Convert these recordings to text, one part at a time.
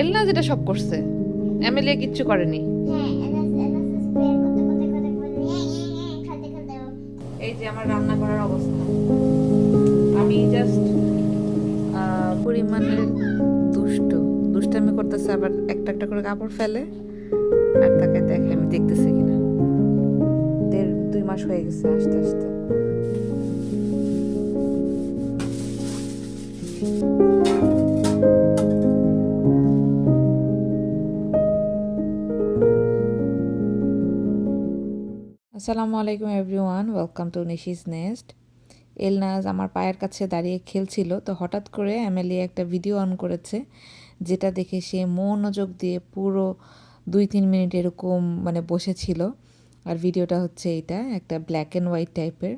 এলনা যেটা সব করছে। এমএলএ কিচ্ছু করেনি। হ্যাঁ এই যে আমার রান্না করার অবস্থা। আমি জাস্ট পরিমাণের দুষ্ট। দুষ্টামি করতেছে আবার একটা একটা করে কাপড় ফেলে আর তাকে দেখে আমি দেখতেছি কিনা। দেড় দুই মাস হয়ে গেছে আস্তে আস্তে। আসসালামু আলাইকুম everyone welcome to Nishi's nest. Elnaz আমার পায়ের কাছে দাঁড়িয়ে খেলছিল তো হঠাৎ করে এমএলএ একটা ভিডিও অন করেছে যেটা দেখে সে মনোযোগ দিয়ে পুরো দুই তিন মিনিট এরকম মানে বসেছিল। আর ভিডিওটা হচ্ছে এটা একটা ব্ল্যাক অ্যান্ড হোয়াইট টাইপের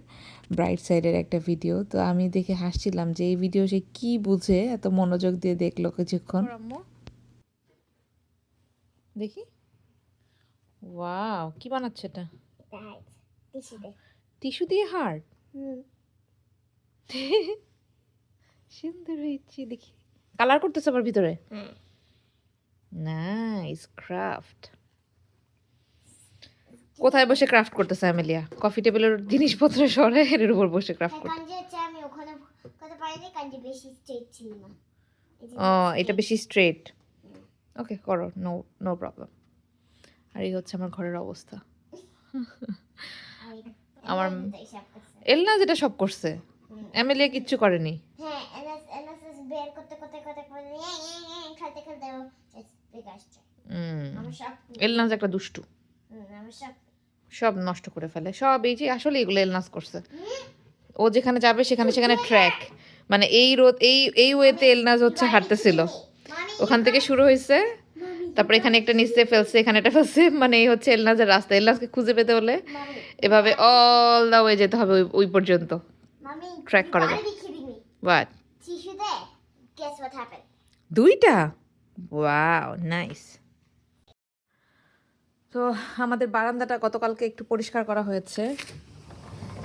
ব্রাইট সাইডের একটা ভিডিও। তো আমি দেখে হাসছিলাম যে এই ভিডিও সে কি বুঝে এত মনোযোগ দিয়ে দেখল কিছুক্ষণ। দেখি। ওয়াও কি বানাচ্ছে এটা? টিস্যু দিয়ে হার্ট হুম সুন্দর হয়েছে দেখি। কালার করতেছে আবার ভিতরে? হ্যাঁ নাইস ক্রাফট কোথায় বসে ক্রাফট করতেছে অ্যামেলিয়া কফি টেবিলের জিনিসপত্র সরে এর উপর বসে ক্রাফট হ্যাঁ করতে আমি ওখানে করতে পারিনি কাঞ্জি বেশি স্ট্রেট ছিল না। ও এটা বেশি স্ট্রেট ওকে করো নো নো প্রবলেম আর এই হচ্ছে আমার ঘরের অবস্থা। আমার-। এলনা যেটা সব করছে। অ্যামেলিয়া কিচ্ছু করেনি। হ্যাঁ এলনাজ একটা দুষ্টু। সব নষ্ট করে ফেলে। সব এই যে আসলে এগুলো এলনাস করছে। ও যেখানে যাবে সেখানে সেখানে ট্র্যাক মানে এই রোদ এই এই ওয়েতে এলনাজ হচ্ছে হাঁটতেছিল। ওখান থেকে শুরু হয়েছে। তারপরে এখানে একটা নিচে ফেলছে এখানে একটা ফেলছে মানে এই হচ্ছে এলনাজের রাস্তা এলনাজকে খুঁজে পেতে হলে এভাবে অল দা ওয়ে যেতে হবে ওই- পর্যন্ত। Track করা যায়। বাট? দুইটা? ওয়াও নাইস তো আমাদের বারান্দাটা গতকালকে একটু পরিষ্কার করা হয়েছে।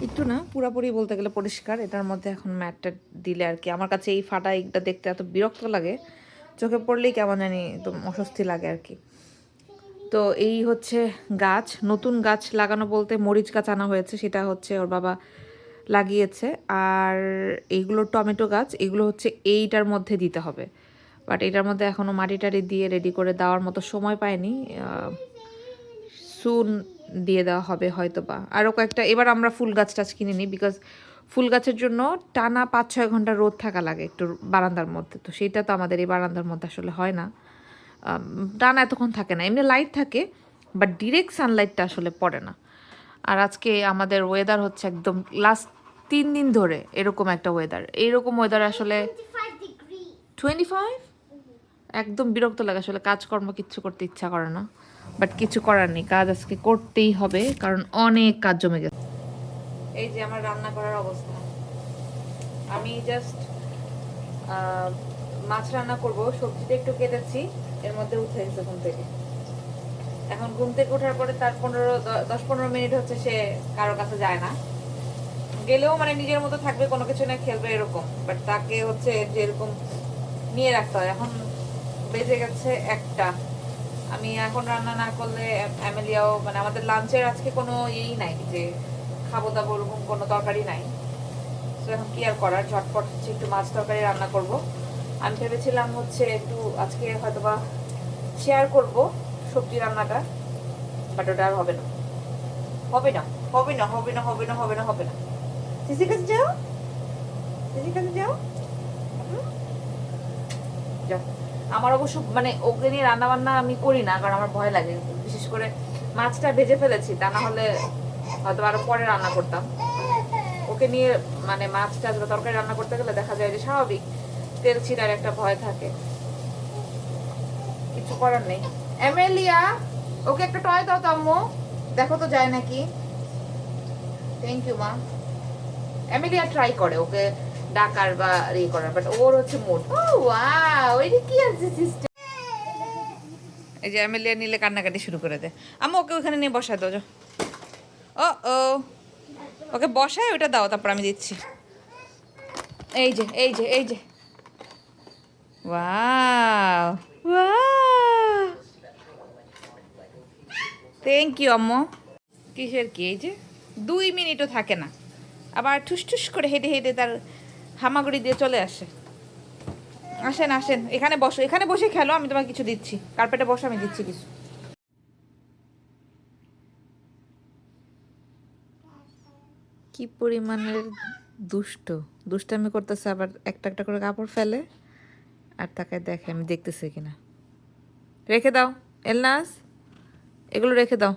একটু না পুরাপুরি বলতে গেলে পরিষ্কার এটার মধ্যে এখন ম্যাটটা দিলে আর কি। আমার কাছে এই ফাটা এইটা দেখতে এত বিরক্ত লাগে। চোখে পড়লেই কেমন জানি একদম অস্বস্তি লাগে আর কি। তো এই হচ্ছে গাছ, নতুন গাছ লাগানো বলতে মরিচ গাছ আনা হয়েছে, সেটা হচ্ছে ওর বাবা লাগিয়েছে। আর এইগুলো টমেটো গাছ, এগুলো হচ্ছে এইটার মধ্যে দিতে হবে। বাট এটার মধ্যে এখনও মাটি টাটি দিয়ে রেডি করে দেওয়ার মতো সময় পাইনি। সুন দিয়ে দেওয়া হবে হয়তো বা আরও কয়েকটা, এবার আমরা ফুল গাছ টাছ কিনে নিই বিকজ ফুল গাছের জন্য টানা পাঁচ ছয় ঘণ্টা রোদ থাকা লাগে একটু বারান্দার মধ্যে। তো সেটা তো আমাদের এই বারান্দার মধ্যে আসলে হয় না। টানা এতক্ষণ থাকে না। এমনি লাইট থাকে বাট ডিরেক্ট সানলাইটটা আসলে পড়ে না। আর আজকে আমাদের ওয়েদার হচ্ছে একদম লাস্ট তিন দিন ধরে এরকম একটা ওয়েদার এইরকম ওয়েদার আসলে টোয়েন্টি ফাইভ একদম বিরক্ত লাগে আসলে। কাজকর্ম কিচ্ছু করতে ইচ্ছা করে না। বাট কিছু করার নেই। কাজ আজকে করতেই হবে কারণ অনেক কাজ জমে গেছে। এই যে আমার রান্না করার অবস্থা। আমি জাস্ট মাছ রান্না করব, সবজিটা একটু কেটেছি, এর মধ্যে উঠে গেছে ঘুম থেকে। এখন ঘুম থেকে ওঠার পরে তার পনেরো দশ পনেরো মিনিট হচ্ছে সে কারও কাছে যায় না। গেলেও মানে নিজের মতো থাকবে, কোনো কিছু না খেলবে এরকম। বাট তাকে হচ্ছে যে এরকম নিয়ে রাখতে হয়। এখন বেজে গেছে একটা। আমি এখন রান্না না করলে অ্যামেলিয়াও মানে আমাদের লাঞ্চের আজকে কোনো ইয়েই নাই যে খাব দাবো ওরকম কোনো তরকারি নাই। তো এখন কি আর করার? ঝটপট হচ্ছে একটু মাছ তরকারি রান্না করব। আমি ভেবেছিলাম হচ্ছে একটু আজকে হয়তো বা শেয়ার করব সবজি রান্নাটা বাট ওটা আর হবে না। হবে না হবে না হবে না হবে না হবে না হবে না। সিসির কাছে যাও সিসির কাছে যাও। আমার অবশ্য মানে ওকে নিয়ে রান্না বান্না আমি করি না কারণ আমার ভয় লাগে। বিশেষ করে মাছটা ভেজে ফেলেছি তা না হলে হয়তো আরও পরে রান্না করতাম। ওকে নিয়ে মানে মাছ টাছ বা তরকারি রান্না করতে গেলে দেখা যায় যে স্বাভাবিক তেল ছিটার একটা ভয় থাকে। কিছু করার নেই। এমেলিয়া ওকে একটা টয় দাও তো আম্মু। দেখো তো যায় নাকি। থ্যাংক ইউ মা। এমিলিয়া ট্রাই করে, ওকে ডাকার বা ইয়ে করার বাট ওর হচ্ছে মুড ও ওয়াও এটা কি আছে সিস্টেম এই যে এমিলিয়া নিলে কান্নাকাটি শুরু করে দেয় আমি ওকে ওখানে নিয়ে দাও, যাও। ও ও ওকে বসায় ওটা দাও, তারপর আমি দিচ্ছি। এই যে এই যে এই যে। থ্যাংক ইউ অম্ম কিসের কি, এই যে? দুই মিনিটও থাকে না। আবার ঠুস ঠুস করে হেঁটে হেঁটে তার হামাগুড়ি দিয়ে চলে আসে। আসেন আসেন, এখানে বসো, এখানে বসে খেলো, আমি তোমাকে কিছু দিচ্ছি। কার্পেটে বসো আমি দিচ্ছি কিছু। কি পরিমাণের দুষ্ট? দুষ্টামি করতেছে, আবার একটা একটা করে কাপড় ফেলে আর তাকে দেখে, আমি দেখতেছি কিনা। রেখে দাও, এলনাস, এগুলো রেখে দাও।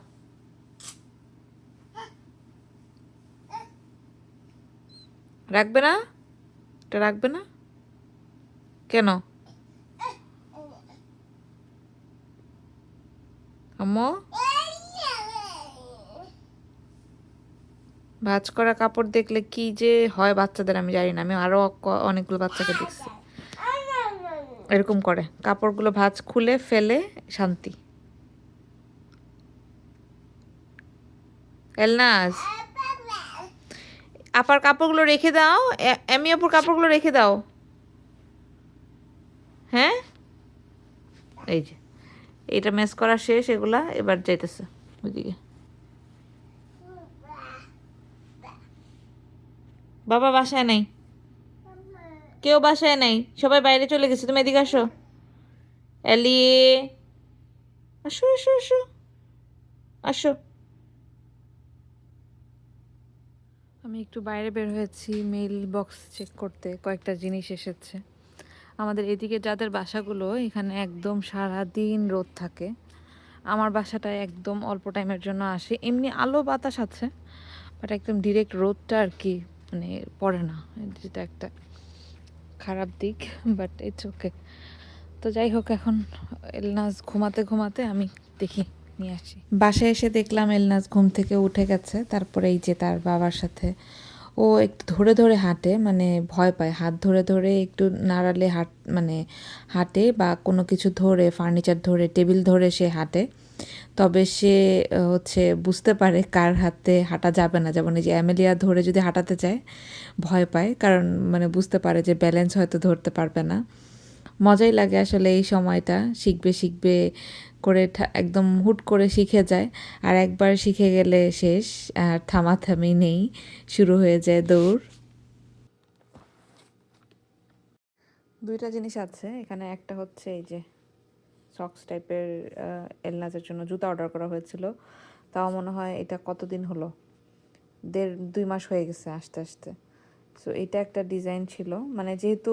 রাখবে না? এটা রাখবে না? কেন? আম্মু? ভাঁজ করা কাপড় দেখলে কি যে হয় বাচ্চাদের আমি জানি না। আমি আরও ক- অনেকগুলো বাচ্চাকে দেখছি। এরকম করে। কাপড়গুলো ভাজ খুলে ফেলে শান্তি। এলনাজ, আপার কাপড়গুলো রেখে দাও। এমি আপুর কাপড়গুলো রেখে দাও। হ্যাঁ? এই যে। এইটা ম্যাচ করা শেষ, এগুলা এবার যাইতেছে। ওইদিকে। বাবা বাসায় নাই। কেউ বাসায় নাই। সবাই বাইরে চলে গেছে। তুমি এদিকে আসো। এলি আসো আসো আসো। আসো। আমি একটু বাইরে বের হয়েছি। মেইল বক্স চেক করতে কয়েকটা জিনিস এসেছে। আমাদের এদিকে যাদের বাসাগুলো, এখানে একদম সারা দিন রোদ থাকে। আমার বাসাটা একদম অল্প টাইমের জন্য আসে। এমনি আলো বাতাস আছে বাট একদম ডিরেক্ট রোদটা আর কি মানে পড়ে না, যেটা একটা খারাপ দিক বাট ইটস ওকে তো যাই হোক, এখন এলনাজ ঘুমাতে ঘুমাতে আমি দেখি, নিয়ে আসি। বাসায় এসে দেখলাম এলনাজ ঘুম থেকে উঠে গেছে, তারপরে এই যে তার বাবার সাথে। ও একটু ধরে ধরে হাঁটে মানে ভয় পায়, হাত ধরে ধরে একটু নাড়ালে হাট মানে হাঁটে বা কোনো কিছু ধরে ফার্নিচার ধরে টেবিল ধরে সে হাঁটে। তবে সে হচ্ছে বুঝতে পারে কার হাতে হাঁটা যাবে না। যেমন এই যে অ্যামেলিয়া ধরে যদি হাঁটাতে চায়, ভয় পায়। কারণ মানে বুঝতে পারে যে ব্যালেন্স হয়তো ধরতে পারবে না। মজাই লাগে আসলে এই সময়টা। শিখবে শিখবে করে একদম হুট করে শিখে যায়। আর একবার শিখে গেলে শেষ। আর থামাথামি নেই। শুরু হয়ে যায় দৌড়। দুইটা জিনিস আছে। এখানে একটা হচ্ছে এই যে সক্স টাইপের এলনাজের জন্য জুতা অর্ডার করা হয়েছিল। তাও মনে হয় এটা কতদিন হলো? দেড়, দুই মাস হয়ে গেছে আস্তে আস্তে। সো এটা একটা ডিজাইন ছিল। মানে যেহেতু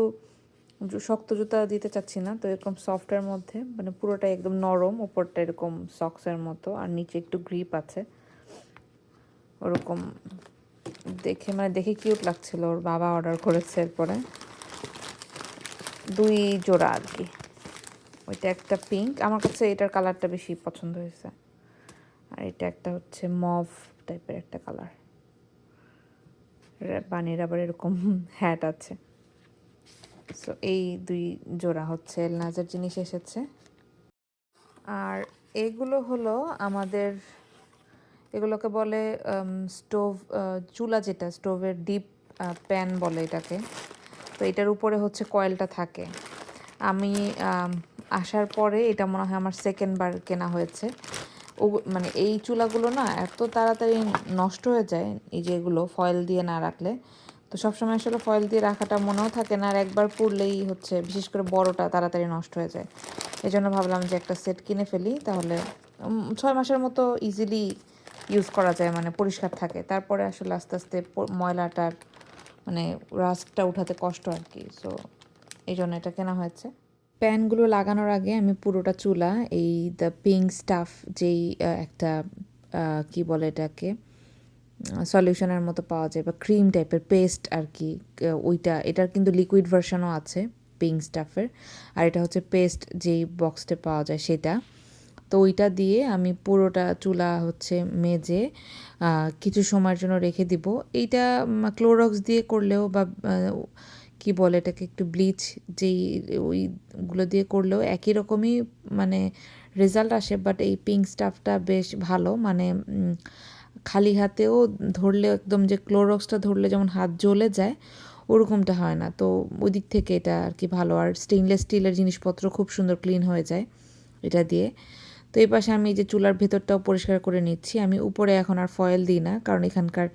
শক্ত জুতা দিতে চাচ্ছি না, তো এরকম সফটের মধ্যে মানে পুরোটাই একদম নরম উপরটা এরকম সক্সের মতো, আর নিচে একটু গ্রিপ আছে। ওরকম দেখে মানে দেখে কিউট লাগছিল। ওর বাবা অর্ডার করেছে এরপরে। দুই জোড়া আর কি। ওইটা একটা পিঙ্ক আমার কাছে এটার কালারটা বেশি পছন্দ হয়েছে। আর এটা একটা হচ্ছে মভ টাইপের একটা কালার বানির আবার এরকম হ্যাট আছে। সো এই দুই জোড়া হচ্ছে এলনাজের জিনিস এসেছে। আর এগুলো হলো আমাদের এগুলোকে বলে স্টোভ চুলা যেটা স্টোভের ডিপ প্যান বলে এটাকে। তো এটার উপরে হচ্ছে কয়েলটা থাকে। আমি আম, আসার পরে এটা মনে হয় আমার সেকেন্ড বার কেনা হয়েছে। ও মানে এই চুলাগুলো না এত তাড়াতাড়ি নষ্ট হয়ে যায়, এই যে এগুলো ফয়েল দিয়ে না রাখলে। তো সবসময় আসলে ফয়েল দিয়ে রাখাটা মনেও থাকে না, আর একবার পুড়লেই হচ্ছে, বিশেষ করে বড়টা তাড়াতাড়ি নষ্ট হয়ে যায়। এই জন্য ভাবলাম যে একটা সেট কিনে ফেলি, তাহলে ছয় মাসের মতো ইজিলি ইউজ করা যায় মানে পরিষ্কার থাকে। তারপরে আসলে আস্তে আস্তে ময়লাটার মানে রাস্টটা উঠাতে কষ্ট আর কি। সো এই জন্য এটা কেনা হয়েছে। প্যানগুলো লাগানোর আগে আমি পুরোটা চুলা, এই দ্য পিঙ্ক স্টাফ যেই একটা কি বলে এটাকে সলিউশনের মতো পাওয়া যায় বা ক্রিম টাইপের পেস্ট আর কি ওইটা, এটার কিন্তু লিকুইড ভার্সনও আছে পিঙ্ক স্টাফের আর এটা হচ্ছে পেস্ট যেই বক্সটা পাওয়া যায় সেটা। তো ওইটা দিয়ে আমি পুরোটা চুলা হচ্ছে মেজে কিছু সময়ের জন্য রেখে দিব। এইটা ক্লোরক্স দিয়ে করলেও বা কি বলে এটাকে একটু ব্লিচ যেই ওইগুলো দিয়ে করলেও একই রকমই মানে রেজাল্ট আসে বাট এই পিঙ্ক স্টাফটা বেশ ভালো। মানে খালি হাতেও ধরলে একদম যে ক্লোরক্সটা ধরলে যেমন হাত জ্বলে যায়, ওরকমটা হয় না। তো ওই দিক থেকে এটা আর কি ভালো। আর স্টেইনলেস স্টিলের জিনিসপত্র খুব সুন্দর ক্লিন হয়ে যায় এটা দিয়ে। তো এই পাশে আমি যে চুলার ভেতরটাও পরিষ্কার করে নিচ্ছি। আমি উপরে এখন আর ফয়েল দিই না, কারণ এখানকার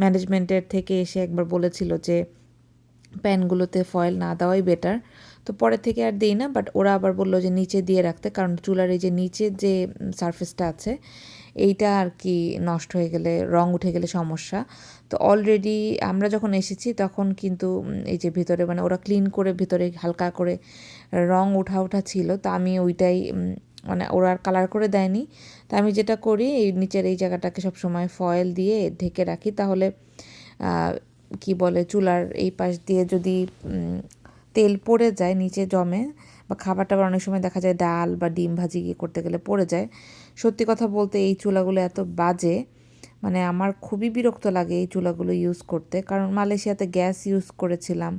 ম্যানেজমেন্টের থেকে এসে একবার বলেছিল যে প্যানগুলোতে ফয়েল না দেওয়াই বেটার তো পরে থেকে আর দিই না বাট ওরা আবার বলল যে নিচে দিয়ে রাখতে, কারণ চুলার এই যে নিচের যে সারফেসটা আছে, এইটা আর কি নষ্ট হয়ে গেলে, রং উঠে গেলে সমস্যা। তো অলরেডি আমরা যখন এসেছি, তখন কিন্তু এই যে ভিতরে মানে ওরা ক্লিন করে ভিতরে হালকা করে রং উঠা উঠা ছিল, তো আমি ওইটাই মানে ওরা আর কালার করে দেয়নি। তা আমি যেটা করি, এই নিচের এই জায়গাটাকে সবসময় ফয়েল দিয়ে ঢেকে রাখি, তাহলে কি বলে, চুলার এই পাশ দিয়ে যদি তেল পড়ে যায় নিচে জমে বা খাবার টাবার অনেক সময় দেখা যায় ডাল বা ডিম ভাজি ইয়ে করতে গেলে পড়ে যায়, সত্যি কথা বলতে এই চুলাগুলো এত বাজে মানে আমার খুবই বিরক্ত লাগে এই চুলাগুলো ইউজ করতে। কারণ মালয়েশিয়াতে গ্যাস ইউজ করেছিলাম,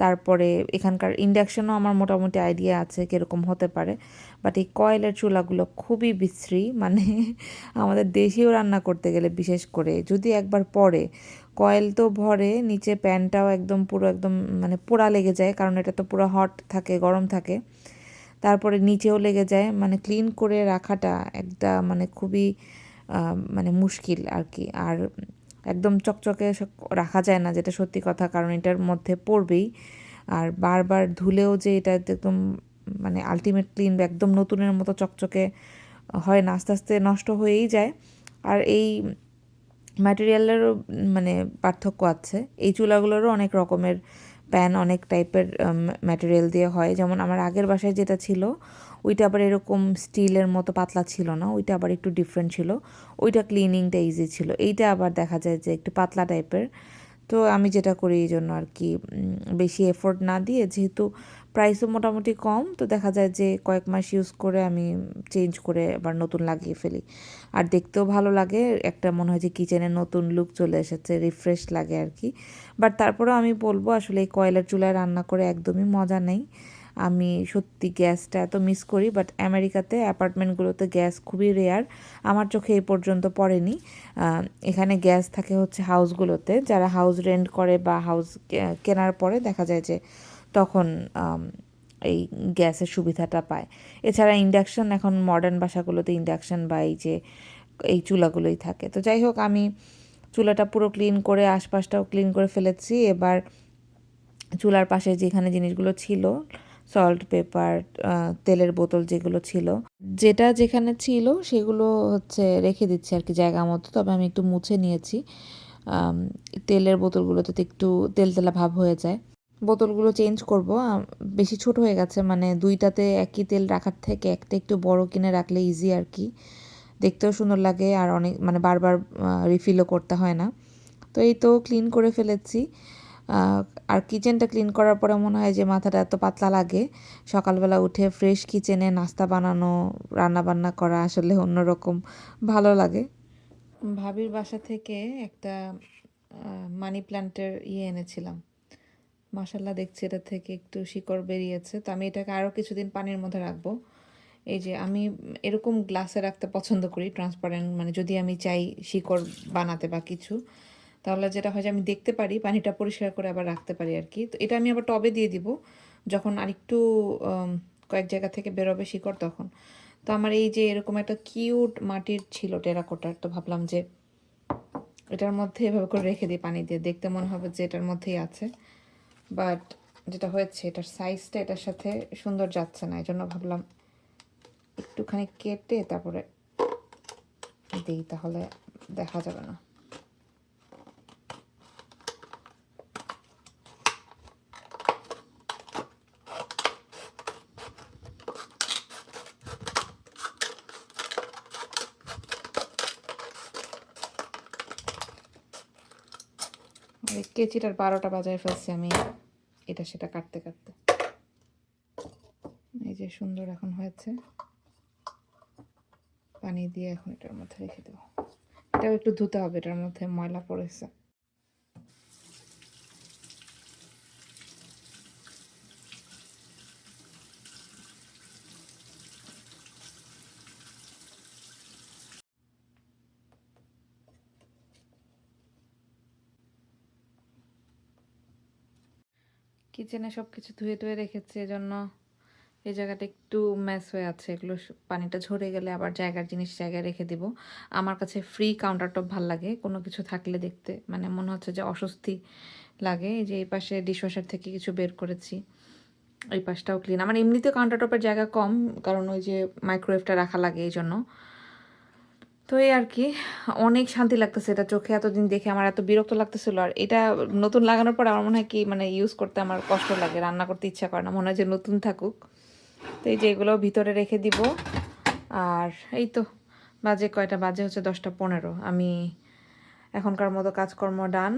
তারপরে এখানকার ইন্ডাকশনও আমার মোটামুটি আইডিয়া আছে কীরকম হতে পারে বাট এই কয়েলের চুলাগুলো খুবই বিশ্রী মানে আমাদের দেশেও রান্না করতে গেলে বিশেষ করে, যদি একবার পড়ে কয়েল তো ভরে, নিচে প্যানটাও একদম পুরো একদম মানে পোড়া লেগে যায়, কারণ এটা তো পুরো হট থাকে, গরম থাকে। তারপরে নিচেও লেগে যায় মানে ক্লিন করে রাখাটা একটা মানে খুবই মানে মুশকিল আর কি। আর একদম চকচকে রাখা যায় না, যেটা সত্যি কথা, কারণ এটার মধ্যে পড়বেই। আর বারবার ধুলেও যে এটা একদম মানে আলটিমেট ক্লিন একদম নতুনের মতো চকচকে হয় না, আস্তে আস্তে নষ্ট হয়েই যায়। আর এই ম্যাটেরিয়ালেরও মানে পার্থক্য আছে। এই চুলাগুলোরও অনেক রকমের প্যান অনেক টাইপের ম্যাটেরিয়াল দিয়ে হয়। যেমন আমার আগের বাসায় যেটা ছিল, ওইটা আবার এরকম স্টিলের মতো পাতলা ছিল না, ওইটা আবার একটু ডিফারেন্ট ছিল। ওইটা ক্লিনিংটা ইজি ছিল। এইটা আবার দেখা যায় যে একটু পাতলা টাইপের তো আমি যেটা করি এই জন্য আর কি বেশি এফোর্ট না দিয়ে, যেহেতু প্রাইসও মোটামুটি কম, তো দেখা যায় যে কয়েক মাস ইউজ করে আমি চেঞ্জ করে আবার নতুন লাগিয়ে ফেলি। আর দেখতেও ভালো লাগে, একটা মনে হয় যে কিচেনে নতুন লুক চলে এসেছে রিফ্রেশ লাগে আর কি। বাট তারপরেও আমি বলব, আসলে এই কয়লার চুলায় রান্না করে একদমই মজা নেই। আমি সত্যি গ্যাসটা এত মিস করি বাট আমেরিকাতে অ্যাপার্টমেন্টগুলোতে গ্যাস খুবই রেয়ার আমার চোখে এই পর্যন্ত পড়েনি। এখানে গ্যাস থাকে হচ্ছে হাউসগুলোতে যারা হাউস রেন্ট করে বা হাউস কেনার পরে দেখা যায় যে তখন এই গ্যাসের সুবিধাটা পায়। এছাড়া ইন্ডাকশন, এখন মডার্ন বাসাগুলোতে ইন্ডাকশন বা এই যে, এই চুলাগুলোই থাকে। তো যাই হোক, আমি চুলাটা পুরো ক্লিন করে, আশপাশটাও ক্লিন করে ফেলেছি। এবার চুলার পাশে যেখানে জিনিসগুলো ছিল সল্ট পেপার তেলের বোতল যেগুলো ছিল, যেটা যেখানে ছিল সেগুলো হচ্ছে রেখে দিচ্ছি আর কি জায়গা মতো। তবে আমি একটু মুছে নিয়েছি। তেলের বোতলগুলোতে একটু তেল তেলা ভাব হয়ে যায়। বোতলগুলো চেঞ্জ করব। বেশি ছোট হয়ে গেছে মানে দুইটাতে একই তেল রাখার থেকে একটা একটু বড় কিনে রাখলে ইজি আর কি। দেখতেও সুন্দর লাগে আর অনেক মানে বারবার রিফিলও করতে হয় না। তো এই তো ক্লিন করে ফেলেছি। আর কিচেনটা ক্লিন করার পরে মনে হয় যে মাথাটা এত পাতলা লাগে। সকালবেলা উঠে ফ্রেশ কিচেনে নাস্তা বানানো রান্না বান্না করা আসলে অন্যরকম ভালো লাগে। ভাবির বাসা থেকে একটা মানি প্ল্যান্টের ইয়ে এনেছিলাম। মাসাল্লাহ দেখছি এটা থেকে একটু শিকড় বেরিয়েছে। তো আমি এটাকে আরও কিছুদিন পানির মধ্যে রাখব। এই যে আমি এরকম গ্লাসে রাখতে পছন্দ করি ট্রান্সপারেন্ট মানে যদি আমি চাই শিকড় বানাতে বা কিছু, তাহলে যেটা হয় যে আমি দেখতে পারি, পানিটা পরিষ্কার করে আবার রাখতে পারি আর কি। তো এটা আমি আবার টবে দিয়ে দিব, যখন আরেকটু কয়েক জায়গা থেকে বেরোবে শিকড় তখন। তো আমার এই যে এরকম একটা কিউট মাটির ছিল টেরাকোটার তো ভাবলাম যে এটার মধ্যে এভাবে করে রেখে দিই পানি দিয়ে। দেখতে মনে হবে যে এটার মধ্যেই আছে। বাট যেটা হয়েছে, এটার সাইজটা এটার সাথে সুন্দর যাচ্ছে না এই জন্য ভাবলাম একটুখানি কেটে তারপরে দিই, তাহলে দেখা যাবে না। কেচিটার বারোটা বাজায় ফেলছি আমি। এটা সেটা কাটতে কাটতে। এই যে সুন্দর এখন হয়েছে। পানি দিয়ে এখন এটার মধ্যে রেখে দেবো। এটাও একটু ধুতে হবে, এটার মধ্যে ময়লা পড়েছে। কিচেনে সব কিছু ধুয়ে ধুয়ে রেখেছি, এজন্য এই জায়গাটা একটু ম্যাস হয়ে আছে। এগুলো পানিটা ঝরে গেলে আবার জায়গার জিনিস জায়গায় রেখে দিব। আমার কাছে ফ্রি কাউন্টার টপ ভালো লাগে, কোনো কিছু থাকলে দেখতে। মানে মনে হচ্ছে যে অস্বস্তি লাগে যে এই পাশে ডিশওয়াশার থেকে কিছু বের করেছি, এই পাশটাও ক্লিন আমার এমনিতে কাউন্টার টপের জায়গা কম, কারণ ওই যে মাইক্রোওয়েভটা রাখা লাগে এই জন্য তো এই আর কি, অনেক শান্তি লাগতেছে এটা চোখে, এতদিন দেখে আমার এত বিরক্ত লাগতেছিল। আর এটা নতুন লাগানোর পর আমার মনে হয় কি মানে ইউজ করতে আমার কষ্ট লাগে, রান্না করতে ইচ্ছা করে না, মনে হয় যে নতুন থাকুক। তো এই যে এগুলো ভিতরে রেখে দিব। আর এই তো, বাজে কয়টা? বাজে হচ্ছে দশটা পনেরো। আমি এখনকার মতো কাজকর্ম ডান